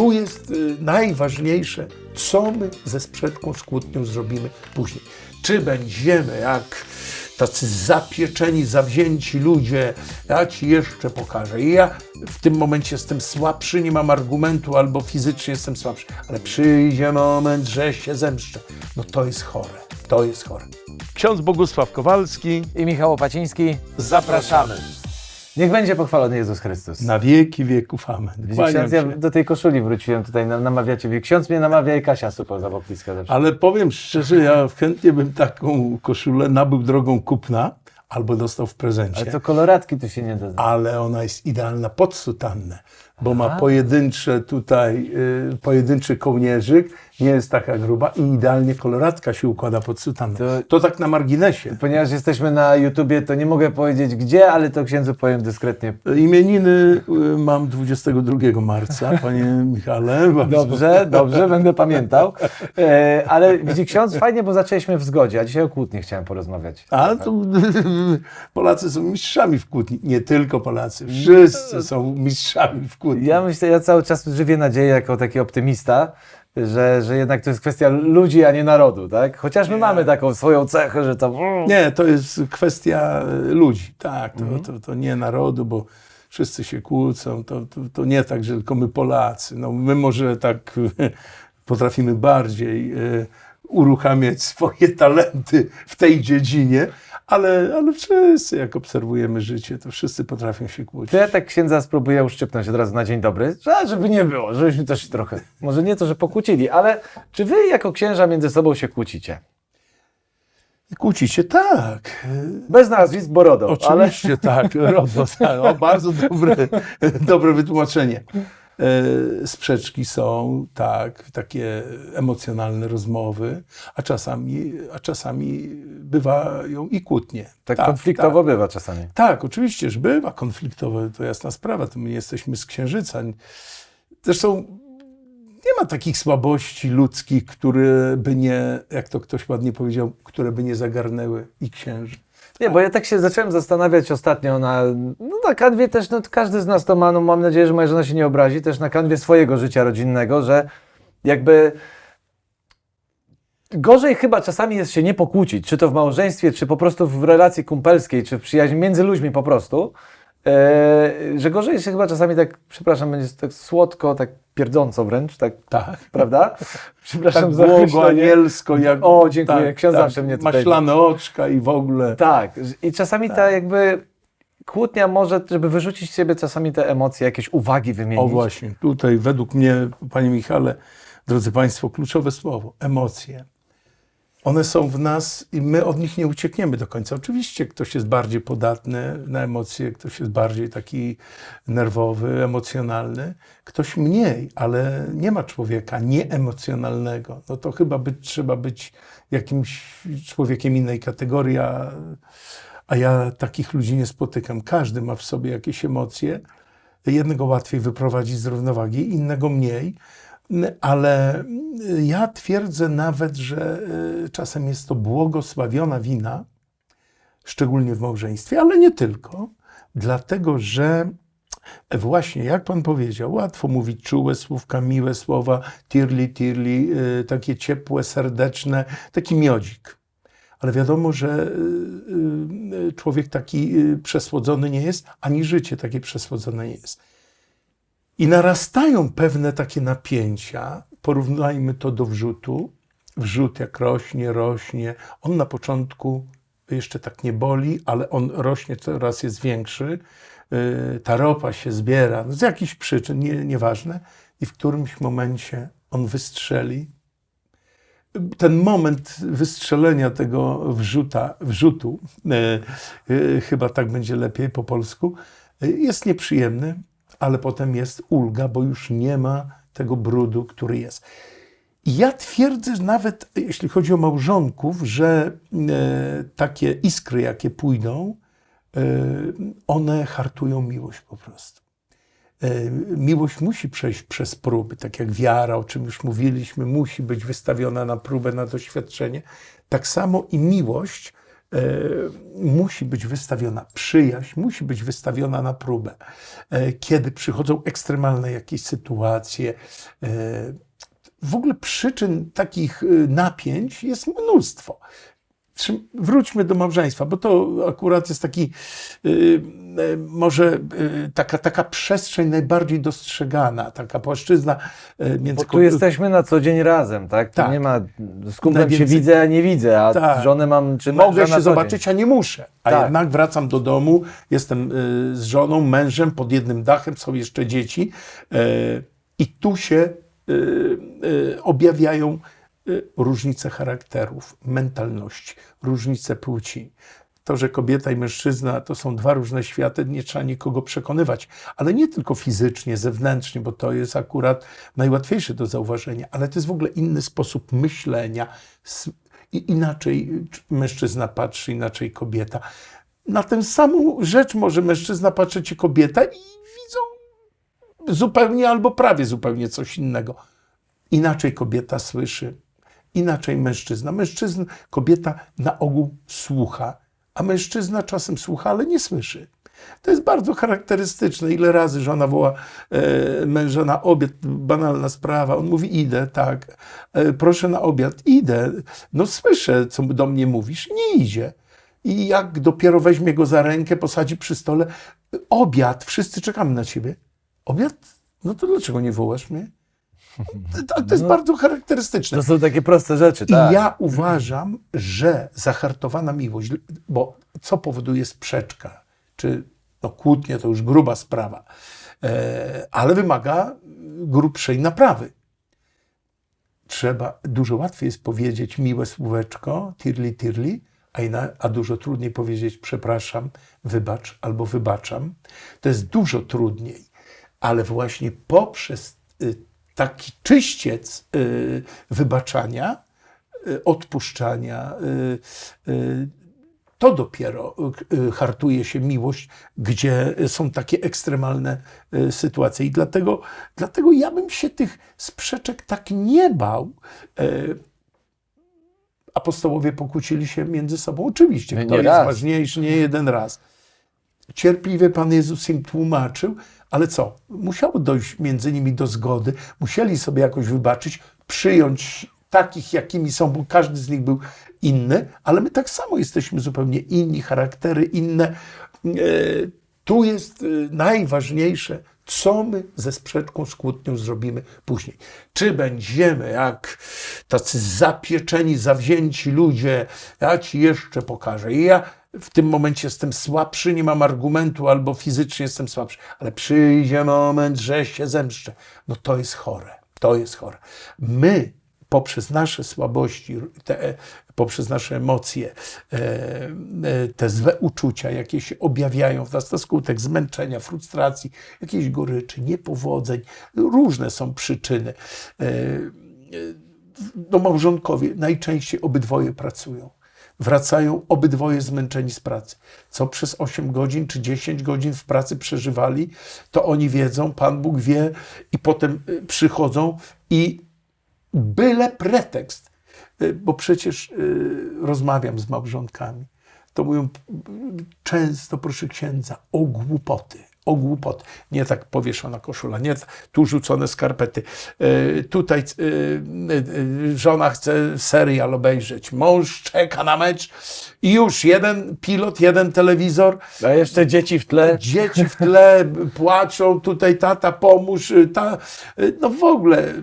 tu jest y, najważniejsze, co my ze sprzedką, z kłótnią zrobimy później. Czy będziemy jak tacy zapieczeni, zawzięci ludzie, ja ci jeszcze pokażę. I ja w tym momencie jestem słabszy, nie mam argumentu, albo fizycznie jestem słabszy, ale przyjdzie moment, że się zemszczę. No to jest chore, to jest chore. Ksiądz Bogusław Kowalski. I Michał Opaciński. Zapraszamy. Niech będzie pochwalony Jezus Chrystus. Na wieki wieków amen. Ksiądz, ja do tej koszuli wróciłem tutaj, nam- namawiacie mnie. Ksiądz mnie namawia i Kasia Supo Zawokliska zawsze. Ale powiem szczerze, ja chętnie bym taką koszulę nabył drogą kupna albo dostał w prezencie. Ale to koloratki tu się nie da. ale ona jest idealna pod sutannę, bo ma pojedyncze tutaj, y, pojedynczy kołnierzyk, nie jest taka gruba i idealnie koloratka się układa pod sutannę. To, To- tak na marginesie. Ponieważ jesteśmy na YouTubie, to nie mogę powiedzieć gdzie, ale to księdzu powiem dyskretnie. Imieniny y, mam 22 marca, panie Michale. Bardzo Dobrze, dobrze, będę pamiętał. E, ale widzi ksiądz, fajnie, bo zaczęliśmy w zgodzie, a dzisiaj o kłótni chciałem porozmawiać. A to Polacy są mistrzami w kłótni. Nie tylko Polacy, wszyscy są mistrzami w kłótni. Ja myślę, ja cały czas żywię nadzieję jako taki optymista, że, że jednak to jest kwestia ludzi, a nie narodu, tak? Chociaż my mamy taką swoją cechę, że to... Nie, to jest kwestia e, ludzi. Tak, to, to, to nie narodu, bo wszyscy się kłócą. To, to, to nie tak, że tylko my Polacy. No, my może tak potrafimy bardziej e, uruchamiać swoje talenty w tej dziedzinie, ale, ale wszyscy, jak obserwujemy życie, to wszyscy potrafią się kłócić. To ja tak księdza spróbuję uszczypnąć od razu na dzień dobry, że- żeby nie było, żebyśmy też trochę, może nie to, że pokłócili, ale czy wy jako księża między sobą się kłócicie? Kłócicie? Tak. Bez nazwisk, bo RODO, ale Oczywiście tak, RODO, tak. O, bardzo dobre, dobre wytłumaczenie. E, Sprzeczki są, tak, takie emocjonalne rozmowy, a czasami, a czasami bywają i kłótnie. tak, konfliktowo bywa czasami. Tak, tak, oczywiście, że bywa konfliktowe, to jasna sprawa, to my nie jesteśmy z księżyca. Zresztą nie ma takich słabości ludzkich, które by nie, jak to ktoś ładnie powiedział, które by nie zagarnęły i księży. Nie, bo ja tak się zacząłem zastanawiać ostatnio na, no na kanwie też, no każdy z nas to ma, no mam nadzieję, że moja żona się nie obrazi, też na kanwie swojego życia rodzinnego, że jakby gorzej chyba czasami jest się nie pokłócić, czy to w małżeństwie, czy po prostu w relacji kumpelskiej, czy w przyjaźni między ludźmi po prostu, e, że gorzej się chyba czasami tak, przepraszam, będzie tak słodko, tak pierdząco wręcz, tak, Tak. prawda? Przepraszam tak za błogo, anielsko. Jak, O, dziękuję. Ksiądz zawsze mnie tutaj- Maślane oczka i w ogóle. Tak, i czasami ta jakby kłótnia może, żeby wyrzucić z siebie czasami te emocje, jakieś uwagi wymienić. O właśnie, tutaj według mnie, Panie Michale, drodzy Państwo, kluczowe słowo, emocje. One są w nas i my od nich nie uciekniemy do końca. Oczywiście ktoś jest bardziej podatny na emocje, ktoś jest bardziej taki nerwowy, emocjonalny, ktoś mniej, ale nie ma człowieka nieemocjonalnego. No to chyba być, trzeba być jakimś człowiekiem innej kategorii, a, a ja takich ludzi nie spotykam. Każdy ma w sobie jakieś emocje. Jednego łatwiej wyprowadzić z równowagi, innego mniej. Ale ja twierdzę nawet, że y, czasem jest to błogosławiona wina, szczególnie w małżeństwie, ale nie tylko, dlatego że właśnie, jak pan powiedział, łatwo mówić czułe słówka, miłe słowa, tirli, tirli, y, takie ciepłe, serdeczne, taki miodzik. Ale wiadomo, że y, y, człowiek taki y, przesłodzony nie jest, ani życie takie przesłodzone nie jest. I narastają pewne takie napięcia. Porównajmy to do wrzutu. Wrzut jak rośnie, rośnie. On na początku jeszcze tak nie boli, ale on rośnie, coraz jest większy. Yy, Ta ropa się zbiera no z jakichś przyczyn, nie, nieważne. I w którymś momencie on wystrzeli. Ten moment wystrzelenia tego wrzuta, wrzutu, yy, yy, chyba tak będzie lepiej po polsku, jest nieprzyjemny, ale potem jest ulga, bo już nie ma tego brudu, który jest. Ja twierdzę, nawet jeśli chodzi o małżonków, że e, takie iskry, jakie pójdą, e, one hartują miłość po prostu. E, miłość musi przejść przez próby, tak jak wiara, o czym już mówiliśmy, musi być wystawiona na próbę, na doświadczenie. Tak samo i miłość musi być wystawiona przyjaźń, musi być wystawiona na próbę. E, kiedy przychodzą ekstremalne jakieś sytuacje, e, w ogóle przyczyn takich napięć jest mnóstwo. Wróćmy do małżeństwa, bo to akurat jest taki, y, y, może y, taka, taka przestrzeń najbardziej dostrzegana, taka płaszczyzna y, między Bo tu jesteśmy na co dzień razem, tak? Tak. nie ma, z kumplem się Najwięcej- widzę, a nie widzę, a Tak. żonę mam, czy Mogę się dzień. zobaczyć, a nie muszę. A Tak. jednak wracam do domu, jestem z żoną, mężem, pod jednym dachem, są jeszcze dzieci. I tu się objawiają różnice charakterów, mentalności, różnice płci. To, że kobieta i mężczyzna to są dwa różne światy, nie trzeba nikogo przekonywać, ale nie tylko fizycznie, zewnętrznie, bo to jest akurat najłatwiejsze do zauważenia, ale to jest w ogóle inny sposób myślenia. I inaczej y, mężczyzna patrzy, inaczej kobieta. Na tę samą rzecz może mężczyzna patrzeć i kobieta i widzą zupełnie albo prawie zupełnie coś innego. Inaczej kobieta słyszy, inaczej mężczyzna. Mężczyzna, kobieta na ogół słucha, a mężczyzna czasem słucha, ale nie słyszy. To jest bardzo charakterystyczne. Ile razy żona woła e, męża na obiad, banalna sprawa. On mówi, idę, tak. E, proszę na obiad, idę. No słyszę, co do mnie mówisz. Nie idzie. I jak dopiero weźmie go za rękę, posadzi przy stole, obiad, wszyscy czekamy na ciebie. Obiad? No to dlaczego nie wołasz mnie? To, to jest bardzo charakterystyczne. To są takie proste rzeczy, I tak. ja uważam, że zahartowana miłość, bo co powoduje sprzeczka, czy no, kłótnie, to już gruba sprawa, e, ale wymaga grubszej naprawy. Trzeba, dużo łatwiej jest powiedzieć miłe słóweczko, tirli, tirli, a, ina, a dużo trudniej powiedzieć przepraszam, wybacz albo wybaczam. To jest dużo trudniej, ale właśnie poprzez y, taki czyściec y, wybaczania, y, odpuszczania, y, to dopiero hartuje się miłość, gdzie są takie ekstremalne sytuacje. I dlatego, dlatego ja bym się tych sprzeczek tak nie bał. Y, Apostołowie pokłócili się między sobą. Oczywiście, kto nie jest raz. ważniejszy, nie jeden raz. Cierpliwie Pan Jezus im tłumaczył, ale co? Musiało dojść między nimi do zgody, musieli sobie jakoś wybaczyć, przyjąć takich, jakimi są, bo każdy z nich był inny, ale my tak samo jesteśmy zupełnie inni, charaktery inne. E, Tu jest e, najważniejsze, co my ze sprzeczką, z kłótnią zrobimy później. Czy będziemy jak tacy zapieczeni, zawzięci ludzie, ja ci jeszcze pokażę. I ja w tym momencie jestem słabszy, nie mam argumentu, albo fizycznie jestem słabszy, ale przyjdzie moment, że się zemszczę. No to jest chore. To jest chore. My poprzez nasze słabości, te, poprzez nasze emocje, e, e, te złe uczucia, jakie się objawiają w nas na skutek zmęczenia, frustracji, jakiejś goryczy, niepowodzeń, różne są przyczyny. E, no małżonkowie najczęściej obydwoje pracują. Wracają obydwoje zmęczeni z pracy. Co przez 8 godzin czy 10 godzin w pracy przeżywali, to oni wiedzą, Pan Bóg wie, i potem y, przychodzą i byle pretekst, y, bo przecież y, rozmawiam z małżonkami, to mówią często, proszę księdza, o głupoty. O głupoty. Nie tak powieszona koszula, nie tu rzucone skarpety. Y, tutaj y, y, żona chce serial obejrzeć, mąż czeka na mecz i już jeden pilot, jeden telewizor, A jeszcze dzieci w tle. Dzieci w tle płaczą, tutaj tata pomóż, ta, no w ogóle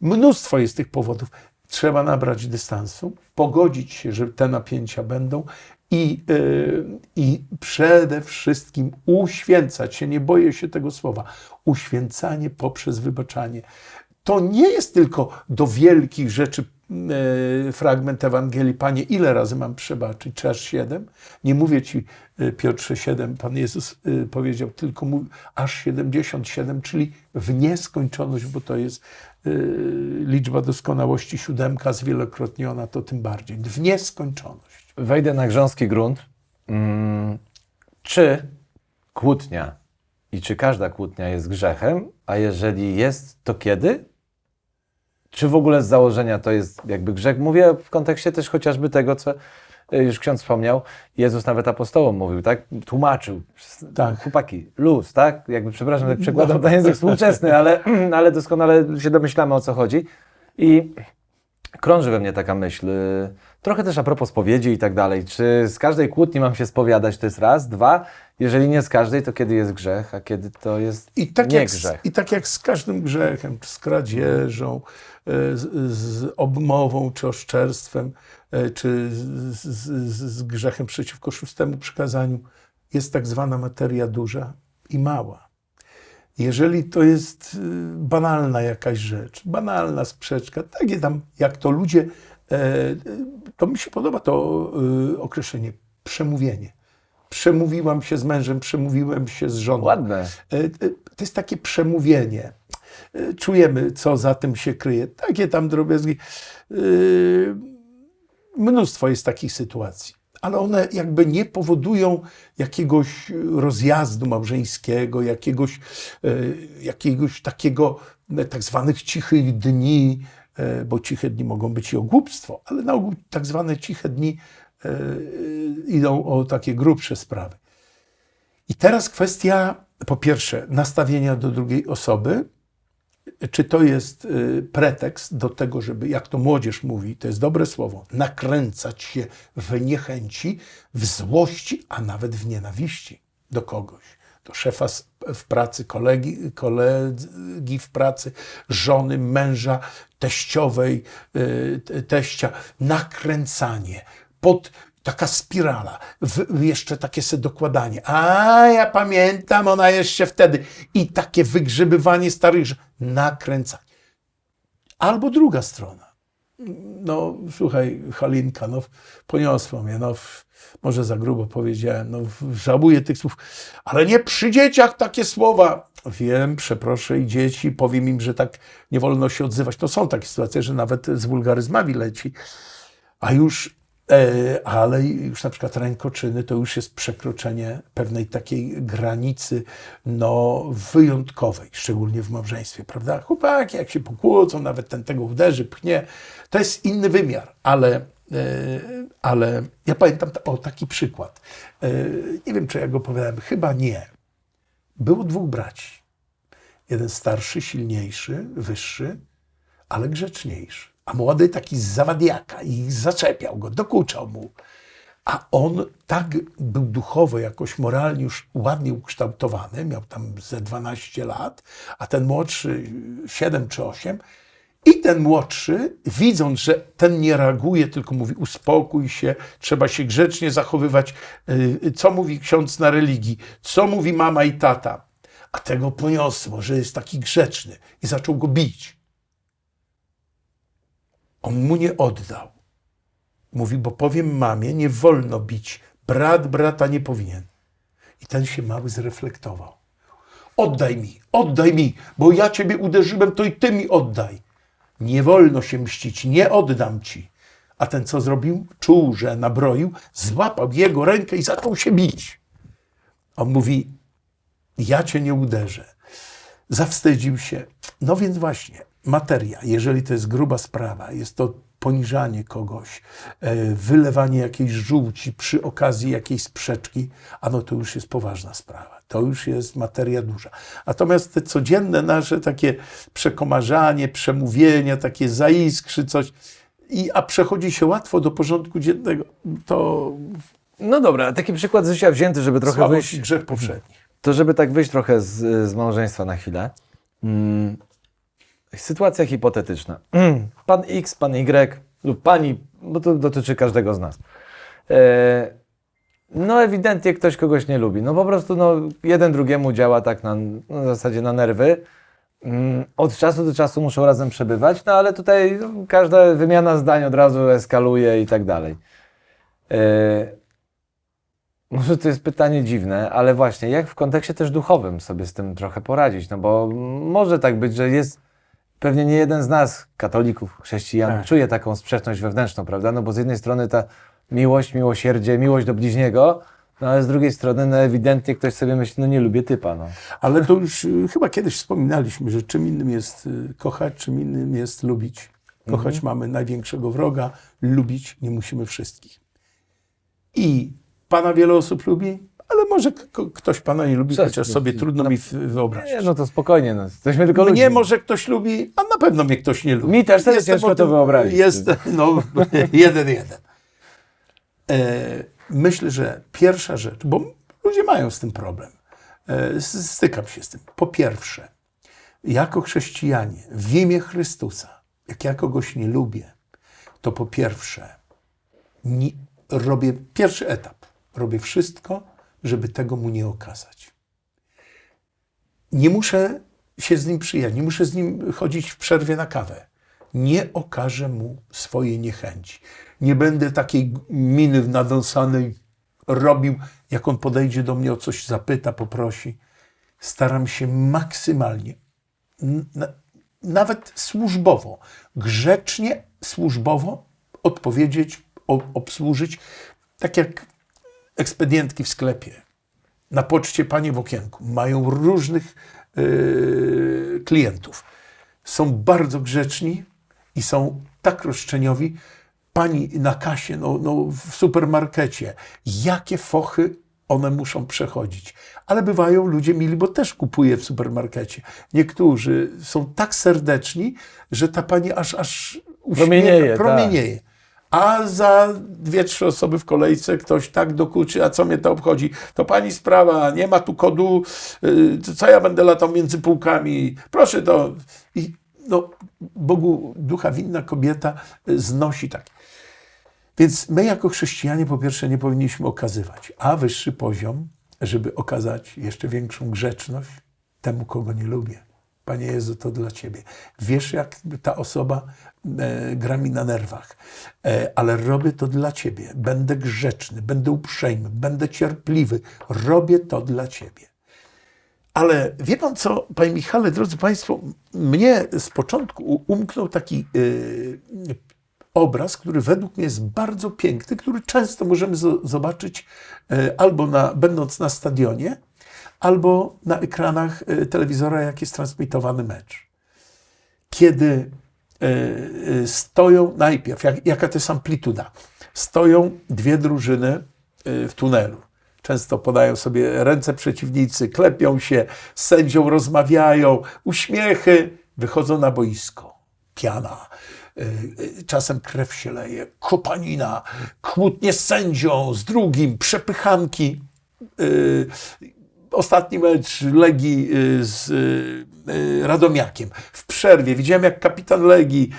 mnóstwo jest tych powodów. Trzeba nabrać dystansu, pogodzić się, że te napięcia będą i, y, i przede wszystkim uświęcać się, nie boję się tego słowa, uświęcanie poprzez wybaczanie. To nie jest tylko do wielkich rzeczy e, fragment Ewangelii. Panie, ile razy mam przebaczyć? Czy aż siedem? Nie mówię ci, e, Piotrze, siedem. Pan Jezus powiedział, tylko mów, aż 77, czyli w nieskończoność, bo to jest liczba doskonałości siódemka zwielokrotniona, to tym bardziej. W nieskończoność. Wejdę na grząski grunt. Mm, czy kłótnia i czy każda kłótnia jest grzechem, a jeżeli jest, to kiedy? Czy w ogóle z założenia to jest jakby grzech? Mówię w kontekście też chociażby tego, co y, już ksiądz wspomniał, Jezus nawet apostołom mówił, tak? Tłumaczył. Tak. Chłopaki, luz, tak? Jakby, przepraszam, tak przekładam na język współczesny, ale, ale doskonale się domyślamy, o co chodzi. I krąży we mnie taka myśl, y, trochę też a propos spowiedzi i tak dalej. Czy z każdej kłótni mam się spowiadać, to jest raz. Dwa, jeżeli nie z każdej, to kiedy jest grzech, a kiedy to jest I tak, nie jak grzech. I tak jak z każdym grzechem, czy z kradzieżą, e, z, z obmową, czy oszczerstwem, e, czy z, z, z grzechem przeciwko szóstemu przykazaniu, jest tak zwana materia duża i mała. Jeżeli to jest y, banalna jakaś rzecz, banalna sprzeczka, takie tam, jak to ludzie, e, to mi się podoba to y, określenie przemówienie. Przemówiłam się z mężem, przemówiłem się z żoną. Ładne. E, e, To jest takie przemówienie. Czujemy, co za tym się kryje. Takie tam drobiazgi. Mnóstwo jest takich sytuacji, ale one jakby nie powodują jakiegoś rozjazdu małżeńskiego, jakiegoś, jakiegoś takiego tak zwanych cichych dni, bo ciche dni mogą być i o głupstwo, ale na ogół tak zwane ciche dni e, idą o takie grubsze sprawy. I teraz kwestia, po pierwsze, nastawienia do drugiej osoby. Czy to jest pretekst do tego, żeby, jak to młodzież mówi, to jest dobre słowo, nakręcać się w niechęci, w złości, a nawet w nienawiści do kogoś, do szefa w pracy, kolegi, kolegi w pracy, żony, męża, teściowej, y, te- teścia. Nakręcanie pod taka spirala, w, jeszcze takie se dokładanie. A ja pamiętam, ona jeszcze wtedy. I takie wygrzebywanie starych, nakręcanie. Albo druga strona. No, słuchaj, Halinka, no, poniosło mnie, no, może za grubo powiedziałem, no, żałuję tych słów, ale nie przy dzieciach takie słowa. Wiem, przeproszę i dzieci, powiem im, że tak nie wolno się odzywać. No są takie sytuacje, że nawet z wulgaryzmami leci. A już, ale już na przykład rękoczyny to już jest przekroczenie pewnej takiej granicy no, wyjątkowej, szczególnie w małżeństwie, prawda? Chłopaki, jak się pokłócą, nawet ten tego uderzy, pchnie, to jest inny wymiar, ale, e, ale ja pamiętam ta- o taki przykład. E, nie wiem, czy ja go opowiadałem, chyba nie. Było dwóch braci. Jeden starszy, silniejszy, wyższy, ale grzeczniejszy. A młody taki z zawadiaka i zaczepiał go, dokuczał mu. A on tak był duchowo, jakoś moralnie już ładnie ukształtowany, miał tam ze 12 lat, a ten młodszy 7 czy 8. I ten młodszy, widząc, że ten nie reaguje, tylko mówi uspokój się, trzeba się grzecznie zachowywać, yy, co mówi ksiądz na religii, co mówi mama i tata. A tego poniosło, że jest taki grzeczny i zaczął go bić. On mu nie oddał. Mówi, bo powiem mamie, nie wolno bić. Brat brata nie powinien. I ten się mały zreflektował. Oddaj mi, oddaj mi, bo ja ciebie uderzyłem, to i ty mi oddaj. Nie wolno się mścić, nie oddam ci. A ten co zrobił? Czuł, że nabroił, złapał jego rękę i zaczął się bić. On mówi, ja cię nie uderzę. Zawstydził się. No więc właśnie, materia, jeżeli to jest gruba sprawa, jest to poniżanie kogoś, e, wylewanie jakiejś żółci przy okazji jakiejś sprzeczki, a no to już jest poważna sprawa. To już jest materia duża. Natomiast te codzienne nasze takie przekomarzanie, przemówienia, takie zaiskrzy, coś, i, a przechodzi się łatwo do porządku dziennego, to No dobra, taki przykład z życia wzięty, żeby trochę słabość wyjść, grzech powszedni. to żeby tak wyjść trochę z, z małżeństwa na chwilę. Mm. Sytuacja hipotetyczna. Mm. Pan X, pan Y lub pani, bo to dotyczy każdego z nas. E, no ewidentnie ktoś kogoś nie lubi. No po prostu no, jeden drugiemu działa tak na, w zasadzie na nerwy. Mm, Od czasu do czasu muszą razem przebywać, no ale tutaj każda wymiana zdań od razu eskaluje i tak dalej. E, może to jest pytanie dziwne, ale właśnie jak w kontekście też duchowym sobie z tym trochę poradzić? No bo może tak być, że jest pewnie nie jeden z nas, katolików, chrześcijan, Tak. czuje taką sprzeczność wewnętrzną, prawda? No bo z jednej strony ta miłość, miłosierdzie, miłość do bliźniego, no ale z drugiej strony no ewidentnie ktoś sobie myśli, no nie lubię typa, no. Ale to już y, chyba kiedyś wspominaliśmy, że czym innym jest y, kochać, czym innym jest lubić. Kochać mamy największego wroga, lubić nie musimy wszystkich. I Pana wiele osób lubi, ale może ktoś Pana nie lubi, Co- chociaż sobie trudno mi w- wyobrazić. Nie, no to spokojnie, no. jesteśmy tylko ludźmi. Mnie może ktoś lubi, a na pewno mnie ktoś nie lubi. Mi też sobie Jestem ciężko to wyobrazić. Jest, no, jeden, jeden. E, myślę, że pierwsza rzecz, bo ludzie mają z tym problem. E, stykam się z tym. Po pierwsze, jako chrześcijanie, w imię Chrystusa, jak ja kogoś nie lubię, to po pierwsze, nie, robię pierwszy etap. Robię wszystko, żeby tego mu nie okazać nie muszę się z nim przyjaźnić, nie muszę z nim chodzić w przerwie na kawę. Nie okażę mu swojej niechęci. Nie będę takiej miny nadąsanej robił, jak on podejdzie do mnie o coś zapyta, poprosi. Staram się maksymalnie, nawet służbowo, grzecznie, służbowo odpowiedzieć, obsłużyć, tak jak ekspedientki w sklepie na poczcie panie w okienku mają różnych yy, klientów. Są bardzo grzeczni i są tak roszczeniowi. Pani na kasie, no, no, w supermarkecie, jakie fochy one muszą przechodzić. Ale bywają ludzie mili, bo też kupuję w supermarkecie. Niektórzy są tak serdeczni, że ta pani aż, aż uśmiecha- Promienieje, tak. A za dwie, trzy osoby w kolejce ktoś tak dokuczy, a co mnie to obchodzi? To pani sprawa, nie ma tu kodu, yy, co ja będę latał między półkami? Proszę to. I no, Bogu ducha winna kobieta y, znosi tak. Więc my jako chrześcijanie po pierwsze nie powinniśmy okazywać, a wyższy poziom, żeby okazać jeszcze większą grzeczność temu, kogo nie lubię. Panie Jezu, to dla Ciebie. Wiesz, jak ta osoba e, gra mi na nerwach, e, ale robię to dla Ciebie. Będę grzeczny, będę uprzejmy, będę cierpliwy. Robię to dla Ciebie. Ale wie pan co, panie Michale, drodzy państwo, mnie z początku umknął taki y, obraz, który według mnie jest bardzo piękny, który często możemy zo- zobaczyć y, albo na, będąc na stadionie, albo na ekranach y, telewizora, jak jest transmitowany mecz. Kiedy y, y, stoją najpierw, jak, jaka to jest amplituda, stoją dwie drużyny w tunelu. Często podają sobie ręce przeciwnicy, klepią się, z sędzią rozmawiają, uśmiechy, wychodzą na boisko. Piana, czasem krew się leje, kopanina, kłótnie z sędzią, z drugim, przepychanki. Ostatni mecz Legii y, z y, y, Radomiakiem. W przerwie widziałem, jak kapitan Legii,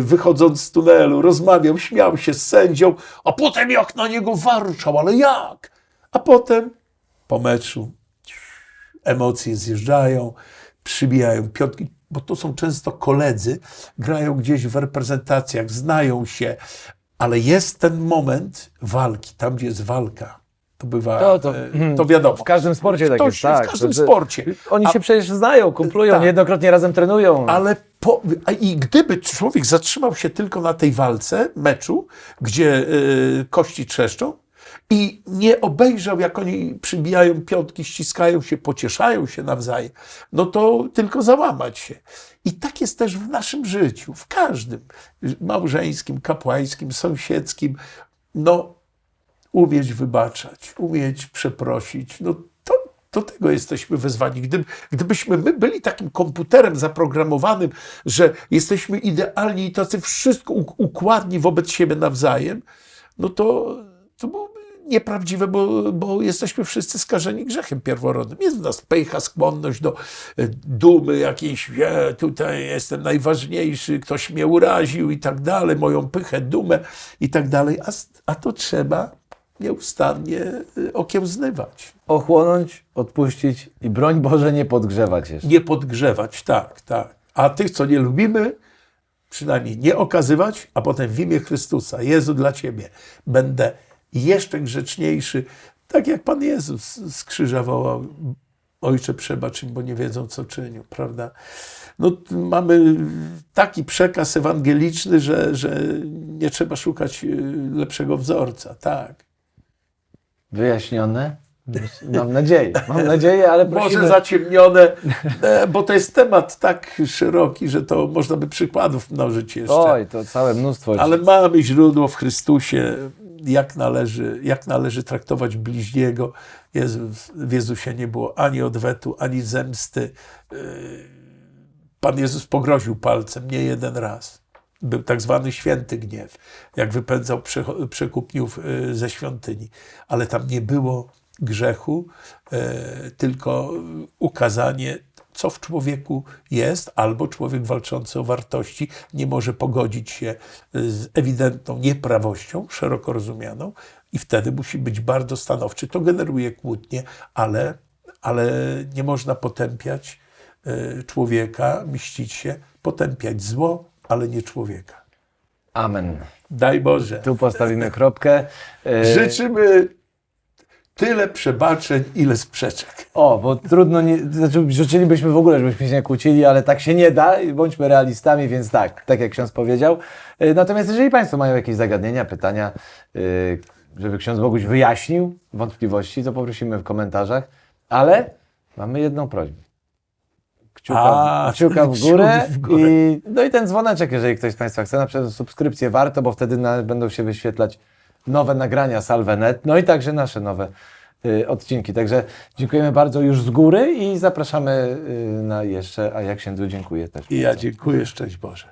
wychodząc z tunelu, rozmawiał, śmiał się z sędzią, a potem jak na niego warczał, ale jak? A potem po meczu emocje zjeżdżają, przybijają piątki, bo to są często koledzy, grają gdzieś w reprezentacjach, znają się, ale jest ten moment walki, tam gdzie jest walka. To bywa, To- to- e, to wiadomo. W każdym sporcie tak jest, tak. W każdym sporcie. Oni A- się przecież znają, kumplują, Tak. niejednokrotnie razem trenują. Ale po, i gdyby człowiek zatrzymał się tylko na tej walce, meczu, gdzie y, kości trzeszczą i nie obejrzał, jak oni przybijają piątki, ściskają się, pocieszają się nawzajem, no to tylko załamać się. I tak jest też w naszym życiu, w każdym, małżeńskim, kapłańskim, sąsiedzkim. No, umieć wybaczać, umieć przeprosić. No to do tego jesteśmy wezwani. Gdyby, gdybyśmy my byli takim komputerem zaprogramowanym, że jesteśmy idealni i tacy wszystko uk- układni wobec siebie nawzajem, no to, to byłoby nieprawdziwe, bo, bo jesteśmy wszyscy skażeni grzechem pierworodnym. Jest w nas pycha, skłonność do e, dumy jakiejś, ja tutaj jestem najważniejszy, ktoś mnie uraził i tak dalej, moją pychę, dumę i tak dalej, a, a to trzeba nieustannie y, okiełznywać. Ochłonąć, odpuścić i broń Boże nie podgrzewać jeszcze. Nie podgrzewać, tak, tak. A tych, co nie lubimy, przynajmniej nie okazywać, a potem w imię Chrystusa, Jezu dla Ciebie, będę jeszcze grzeczniejszy, tak jak Pan Jezus z krzyża wołał, Ojcze przebacz im, bo nie wiedzą, co czynią, prawda? No, mamy taki przekaz ewangeliczny, że, że nie trzeba szukać y, lepszego wzorca, tak. Wyjaśnione? Mam nadzieję, mam nadzieję, ale prosimy... Może zaciemnione, e, bo to jest temat tak szeroki, że to można by przykładów mnożyć jeszcze. Oj, to całe mnóstwo. Ale mamy źródło w Chrystusie. jak należy, jak należy traktować bliźniego. Jezus, w Jezusie nie było ani odwetu, ani zemsty. Yy, Pan Jezus pogroził palcem nie jeden raz. Był tak zwany święty gniew, jak wypędzał przekupniów y, ze świątyni. Ale tam nie było grzechu, e, tylko ukazanie, co w człowieku jest, albo człowiek walczący o wartości nie może pogodzić się z ewidentną nieprawością, szeroko rozumianą, i wtedy musi być bardzo stanowczy. To generuje kłótnie, ale, ale nie można potępiać człowieka, mścić się, potępiać zło, ale nie człowieka. Amen. Daj Boże. Tu postawimy kropkę. E, Życzymy tyle przebaczeń, ile sprzeczek. O, bo trudno, nie, znaczy życzylibyśmy w ogóle, żebyśmy się nie kłócili, ale tak się nie da i bądźmy realistami, więc tak, tak jak ksiądz powiedział. E, Natomiast jeżeli Państwo mają jakieś zagadnienia, pytania, e, żeby ksiądz Boguś wyjaśnił wątpliwości, to poprosimy w komentarzach, ale mamy jedną prośbę. Kciuka, A, kciuka w kciuk górę, w górę. I, no i ten dzwoneczek, jeżeli ktoś z Państwa chce, na przykład subskrypcję warto, bo wtedy na, będą się wyświetlać nowe nagrania Salvenet, no i także nasze nowe y, odcinki. Także dziękujemy bardzo już z góry i zapraszamy y, na jeszcze, a jak się dziękuję też. I ja dziękuję, szczęść Boże.